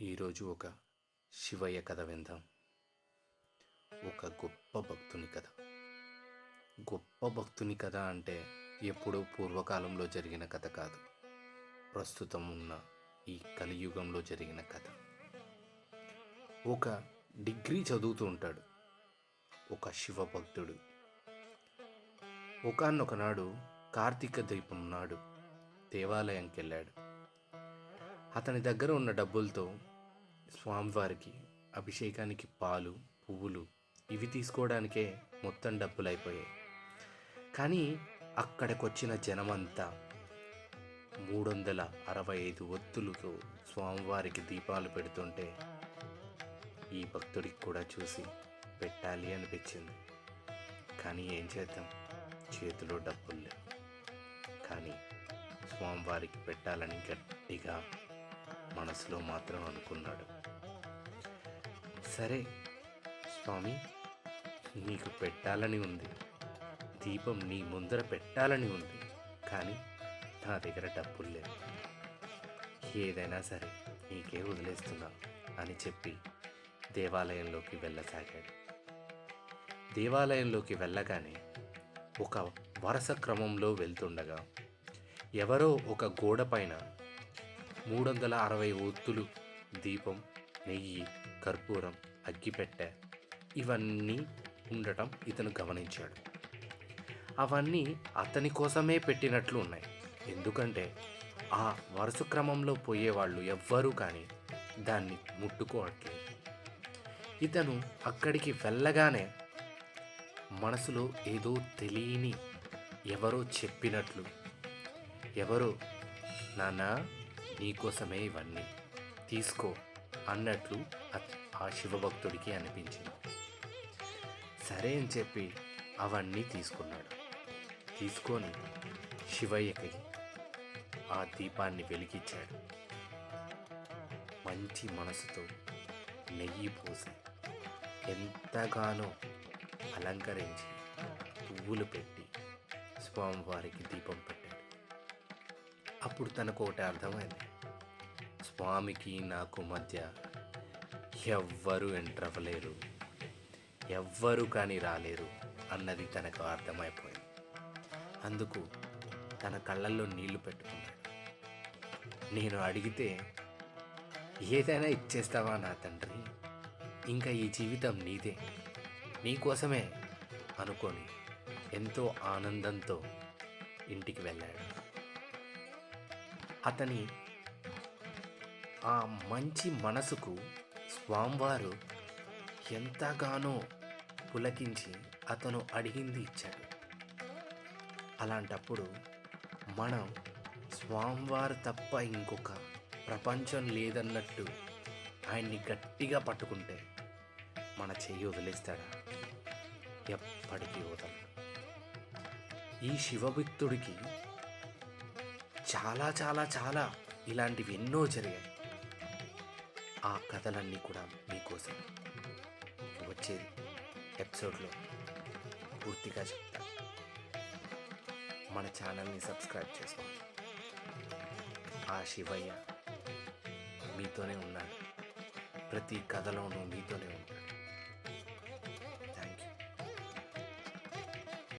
ఈరోజు ఒక శివయ్య కథ విందాం. ఒక గొప్ప భక్తుని కథ. గొప్ప భక్తుని కథ అంటే ఎప్పుడో పూర్వకాలంలో జరిగిన కథ కాదు. ప్రస్తుతం ఉన్న ఈ కలియుగంలో జరిగిన కథ. ఒక డిగ్రీ చదువుతూ ఉంటాడు. ఒక శివభక్తుడు ఒకనొకనాడు కార్తీక దీపం నాడు దేవాలయంకి వెళ్ళాడు అతని దగ్గర ఉన్న డబ్బులతో స్వామివారికి అభిషేకానికి పాలు పువ్వులు ఇవి తీసుకోవడానికే మొత్తం డబ్బులు అయిపోయాయి కానీ అక్కడికొచ్చిన జనమంతా మూడు వందల అరవై ఐదు ఒత్తులతో స్వామివారికి దీపాలు పెడుతుంటే ఈ భక్తుడికి కూడా చూసి పెట్టాలి అనిపించింది. కానీ ఏం చేద్దాం? చేతిలో డబ్బులు లేవు. కానీ స్వామివారికి పెట్టాలని గట్టిగా మనసులో మాత్రం అనుకున్నాడు. సరే స్వామి నీకు పెట్టాలని ఉంది. దీపం నీ ముందర పెట్టాలని ఉంది. కానీ నా దగ్గర డబ్బులు లేవు. ఏదైనా సరే నీకే వదిలేస్తున్నా అని చెప్పి దేవాలయంలోకి వెళ్ళసాగాడు. దేవాలయంలోకి వెళ్ళగానే ఒక వరుస క్రమంలో వెళ్తుండగా ఎవరో ఒక గోడ పైన మూడు వందల అరవై ఒత్తులు దీపం నెయ్యి కర్పూరం అగ్గిపెట్టె ఇవన్నీ ఉండటం ఇతను గమనించాడు. అవన్నీ అతని కోసమే పెట్టినట్లు ఉన్నాయి. ఎందుకంటే ఆ వరుస క్రమంలో పోయేవాళ్ళు ఎవ్వరూ కానీ దాన్ని ముట్టుకోవట్లేదు. ఇతను అక్కడికి వెళ్ళగానే మనసులో ఏదో తెలియని ఎవరో చెప్పినట్లు ఎవరో నానా నీకోసమే ఇవన్నీ. తీసుకో అన్నట్లు ఆ శివభక్తుడికి అనిపించింది. సరే అని చెప్పి అవన్నీ తీసుకున్నాడు. తీసుకొని శివయ్యకి ఆ దీపాన్ని వెలిగించాడు. మంచి మనసుతో నెయ్యి పోసి ఎంతగానో అలంకరించి పువ్వులు పెట్టి స్వామివారికి దీపం పెట్టాడు. అప్పుడు తనకు ఒకటి అర్థమైంది. స్వామికి నాకు మధ్య ఎవ్వరూ ఎంటర్ అవ్వలేరు ఎవ్వరు కానీ రాలేరు అన్నది తనకు అర్థమైపోయింది. అందుకు తన కళ్ళల్లో నీళ్ళు పెట్టుకున్నాడు. నేను అడిగితే ఏదైనా ఇచ్చేస్తావా నా తండ్రి? ఇంకా ఈ జీవితం నీదే. నీకోసమే అనుకొని ఎంతో ఆనందంతో ఇంటికి వెళ్ళాడు. అతని ఆ మంచి మనసుకు స్వామివారు ఎంతగానో పులకించి అతను అడిగింది ఇచ్చాడు. అలాంటప్పుడు మనం స్వామివారు తప్ప ఇంకొక ప్రపంచం లేదన్నట్టు ఆయన్ని గట్టిగా పట్టుకుంటే మన చెయ్యి వదిలేస్తాడా? ఎప్పటికీ వదలడు. ఈ శివభక్తుడికి చాలా చాలా చాలా ఇలాంటివి ఎన్నో జరిగాయి. ఆ కథలన్నీ కూడా మీకోసం వచ్చే ఎపిసోడ్లో పూర్తిగా చెప్తా. మన ఛానల్ని సబ్స్క్రైబ్ చేసుకోండి. ఆ శివయ్య మీతోనే ఉన్నాడు. ప్రతి కథలోనూ మీతోనే ఉంటాడు